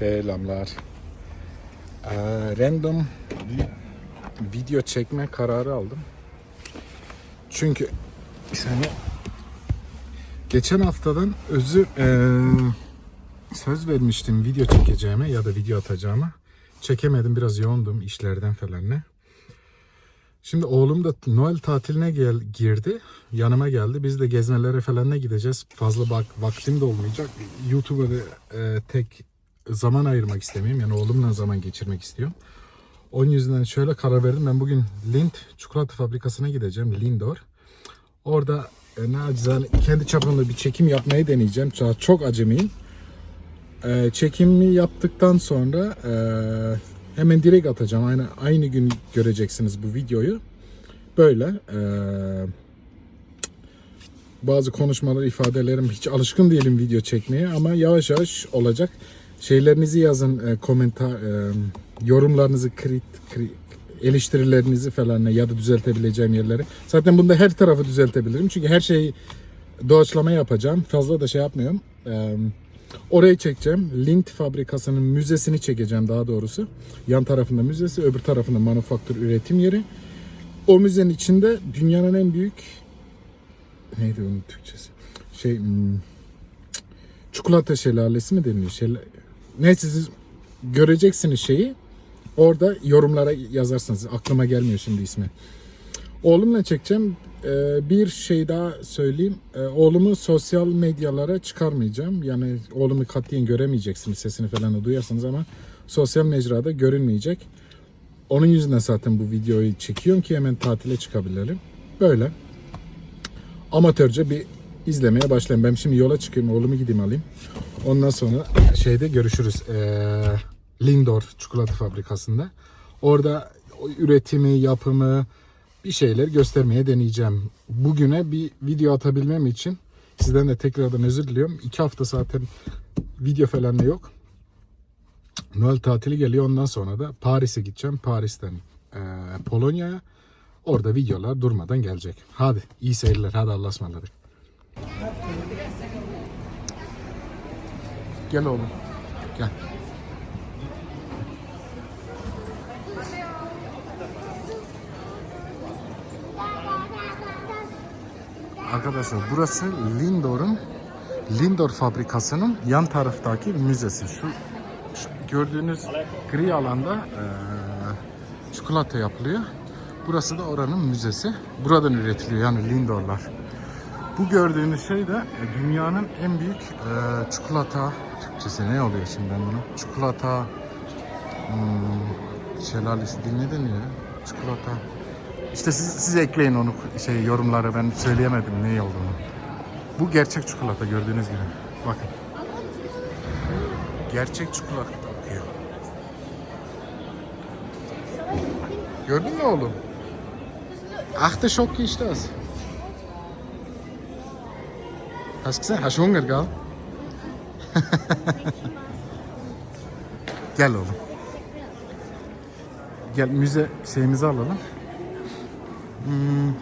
Selamlar. Ee, random video çekme kararı aldım. Çünkü bir saniye. Geçen haftadan özür eee, söz vermiştim video çekeceğime ya da video atacağıma. Çekemedim biraz yoğundum işlerden falan ne. Şimdi oğlum da Noel tatiline gel, girdi. Yanıma geldi. Biz de gezmelere falan ne gideceğiz. Fazla bak vaktim de olmayacak. YouTube'a da e, tek zaman ayırmak istemiyorum. Yani oğlumla zaman geçirmek istiyorum. Onun yüzünden şöyle karar verdim. Ben bugün Lind çikolata fabrikasına gideceğim. Lindor. Orada e, nacizane kendi çapımda bir çekim yapmayı deneyeceğim. Çok acemiyim. E, çekimi yaptıktan sonra e, hemen direkt atacağım. Aynı aynı gün göreceksiniz bu videoyu. Böyle e, bazı konuşmalar, ifadelerim hiç alışkın değilim video çekmeye ama yavaş yavaş olacak. Şeylerinizi yazın, e, komentar, e, yorumlarınızı, krit, kri- eleştirilerinizi falan ya da düzeltebileceğim yerleri. Zaten bunda her tarafı düzeltebilirim çünkü her şeyi doğaçlama yapacağım. Fazla da şey yapmıyorum. E, orayı çekeceğim. Lind fabrikasının müzesini çekeceğim daha doğrusu. Yan tarafında müzesi, öbür tarafında manufaktür üretim yeri. O müzenin içinde dünyanın en büyük neydi onun Türkçesi? Şey hmm, çikolata şelalesi mi deniyor? Şela... Neyse siz göreceksiniz şeyi. Orada yorumlara yazarsınız. Aklıma gelmiyor şimdi ismi. Oğlumla çekeceğim. Ee, bir şey daha söyleyeyim. Ee, oğlumu sosyal medyalara çıkarmayacağım. Yani oğlumu katiyen göremeyeceksiniz. Sesini falan da duyarsınız ama sosyal mecrada görünmeyecek. Onun yüzünden zaten bu videoyu çekiyorum ki hemen tatile çıkabilelim. Böyle amatörce bir izlemeye başlayayım. Ben şimdi yola çıkıyorum. Oğlumu gideyim alayım. Ondan sonra şeyde görüşürüz. Ee, Lindor çikolata fabrikasında. Orada üretimi, yapımı bir şeyler göstermeye deneyeceğim. Bugüne bir video atabilmem için sizden de tekrardan özür diliyorum. İki hafta zaten video falan da yok. Noel tatili geliyor. Ondan sonra da Paris'e gideceğim. Paris'ten ee, Polonya'ya. Orada videolar durmadan gelecek. Hadi iyi seyirler. Hadi Allah'a ısmarladık. Gel oğlum. Gel. Arkadaşlar burası Lindor'un Lindor fabrikasının yan taraftaki müzesi. Şu, şu gördüğünüz gri alanda eee, çikolata yapılıyor. Burası da oranın müzesi. Buradan üretiliyor yani Lindor'lar. Bu gördüğünüz şey de e, dünyanın en büyük e, çikolata Türkçesi ne oluyor şimdi ben bunu? Çikolata hmm, şelalesi değil ne deniyor? Çikolata. İşte siz, siz ekleyin onu şey yorumlara ben söyleyemedim ne olduğunu. Bu gerçek çikolata gördüğünüz gibi. Bakın. Gerçek çikolata kokuyor. Gördün mü oğlum? Achte Schock ist das. Hast du gesehen? Hast du Hunger, gell? Gel oğlum. Gel müze şeyimizi alalım. Hmm,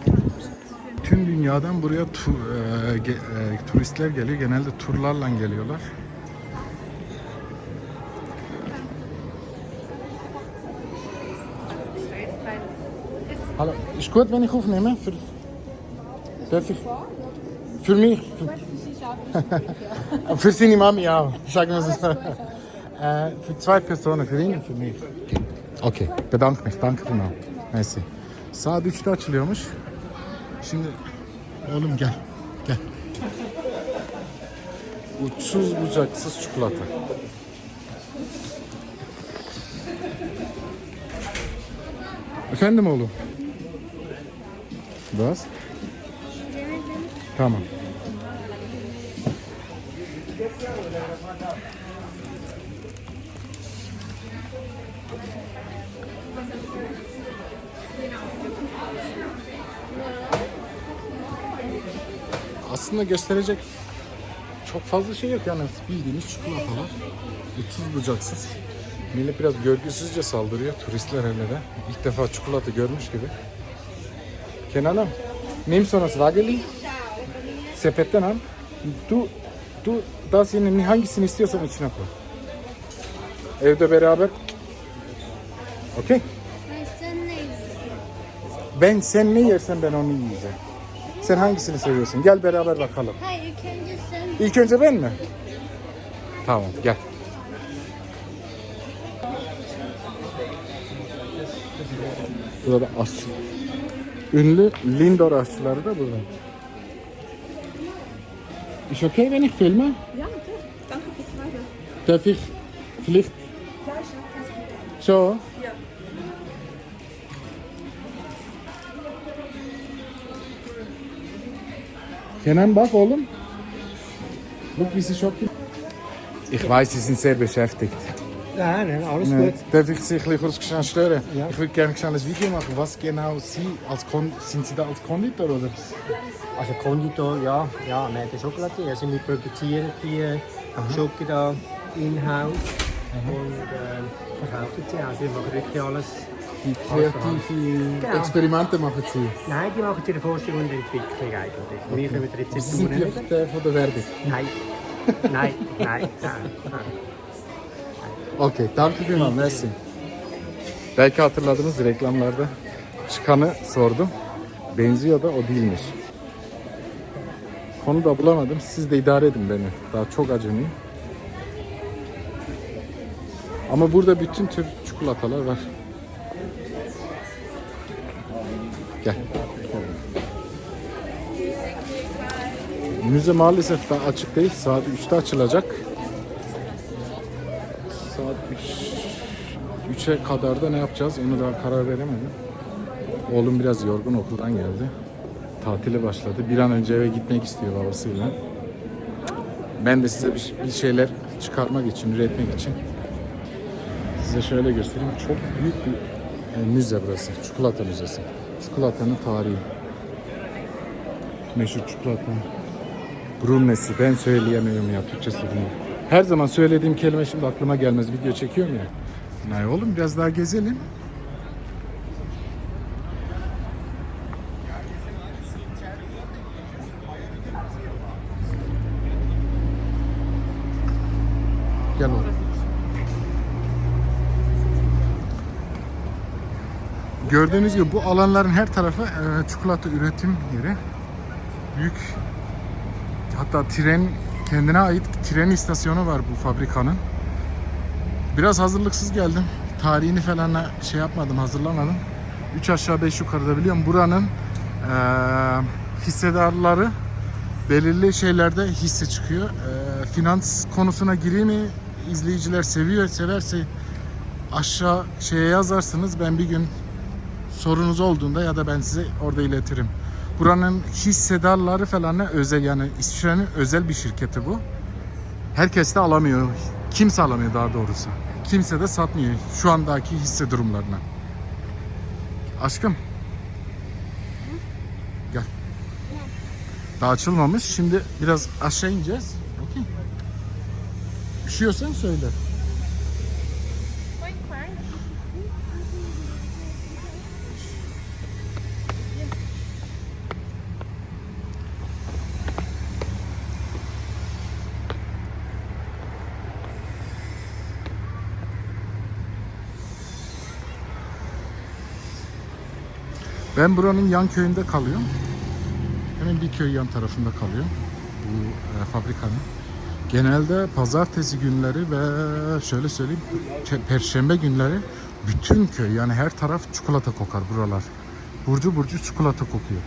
tüm dünyadan buraya tu- e, e, turistler geliyor. Genelde turlarla geliyorlar. Hallo, ist gut, wenn ich aufnehme? Für, darf ich? Für mich? Für, für seine Mami auch. Sagen wir es so. Äh, für zwei Personen, für ihn und für mich. Okay, bedanke mich. Danke vielmals. Merci. Saat 3'te açılıyormuş. Şimdi oğlum gel. Gel. Uçsuz bucaksız çikolata. Efendim oğlum? Bas. Tamam. Aslında gösterecek çok fazla şey yok yani bildiğiniz çikolatalar. Uçsuz bucaksız. Millet biraz görgüsüzce saldırıyor turistler hele de. İlk defa çikolata görmüş gibi. Kenan'ım, nimmst du das Wageli? Sepetten al. Du, du das yine hangisini istiyorsan içine koy. Evde beraber. Okey. Ben sen ne yersen ben onu yiyeceğim. Sen hangisini seviyorsun? Gel beraber bakalım. Hayır ilk önce sen. İlk önce ben mi? Tamam gel. Burada aşçı. Ünlü Lindor aşçıları da burada. Ist okay, wenn ich filme? Ja, natürlich. Danke fürs Fragen. Darf ich vielleicht Ja, ich habe das Problem. so? Kenan bak oğlum. Bak wie sie shoppen. Ich weiß, Sie sind sehr beschäftigt. Nein, nein, alles Nee. gut. Darf ich Sie ein bisschen kurz stören? Ja. Ich würde gerne schnell ein Video machen. Was genau Sie als Kon sind Sie da als Konditor oder? Also Konditor, ja, ja, wir haben Schokolade. Also wir produzieren die äh, Schokolade da in-house und äh, verkaufen sie. Also wir machen wirklich alles. Die kreative Genau. Experimente machen Sie. Nein, die machen ihre Forschung und Entwicklung eigentlich. Wir können die Sie sind Rezepturen die der von der Werbung. Nein. nein, nein, nein, nein. Okey, danke vielmals, merci. Belki hatırladınız reklamlarda çıkanı sordum. Benziyor da o değilmiş. Konu da bulamadım. Siz de idare edin beni. Daha çok acemiyim. Ama burada bütün tür çikolatalar var. Gel. Müze maalesef daha açık değil. Saat 3'te açılacak. Saat 3 3'e kadar da ne yapacağız onu daha karar veremedim. Oğlum biraz yorgun okuldan geldi. Tatile başladı. Bir an önce eve gitmek istiyor babasıyla. Ben de size bir, şeyler çıkarmak için, üretmek için size şöyle göstereyim. Çok büyük bir müze burası. Çikolata müzesi. Çikolatanın tarihi. Meşhur çikolata. Brunesi. Ben söyleyemiyorum ya Türkçesi değil. Her zaman söylediğim kelime şimdi aklıma gelmez. Video çekiyorum ya. Nay oğlum biraz daha gezelim. Gel oğlum. Gördüğünüz gibi bu alanların her tarafı e, çikolata üretim yeri. Büyük Hatta tren kendine ait tren istasyonu var bu fabrikanın. Biraz hazırlıksız geldim. Tarihini falan şey yapmadım, hazırlamadım. 3 aşağı 5 yukarıda biliyorum. Buranın eee, hissedarları belirli şeylerde hisse çıkıyor. Eee, finans konusuna gireyim mi? İzleyiciler seviyor, severse aşağı şeye yazarsınız. Ben bir gün sorunuz olduğunda ya da ben size orada iletirim. Buranın hissedarları falan özel yani İsviçre'nin özel bir şirketi bu. Herkes de alamıyor. Kimse alamıyor daha doğrusu. Kimse de satmıyor şu andaki hisse durumlarına. Aşkım. Gel. Daha açılmamış. Şimdi biraz aşağı ineceğiz. Okey. Üşüyorsan söyle. Ben buranın yan köyünde kalıyorum. Hemen bir köy yan tarafında kalıyor. Bu e, fabrikanın. Genelde pazartesi günleri ve şöyle söyleyeyim pe- perşembe günleri bütün köy yani her taraf çikolata kokar buralar. Burcu burcu çikolata kokuyor.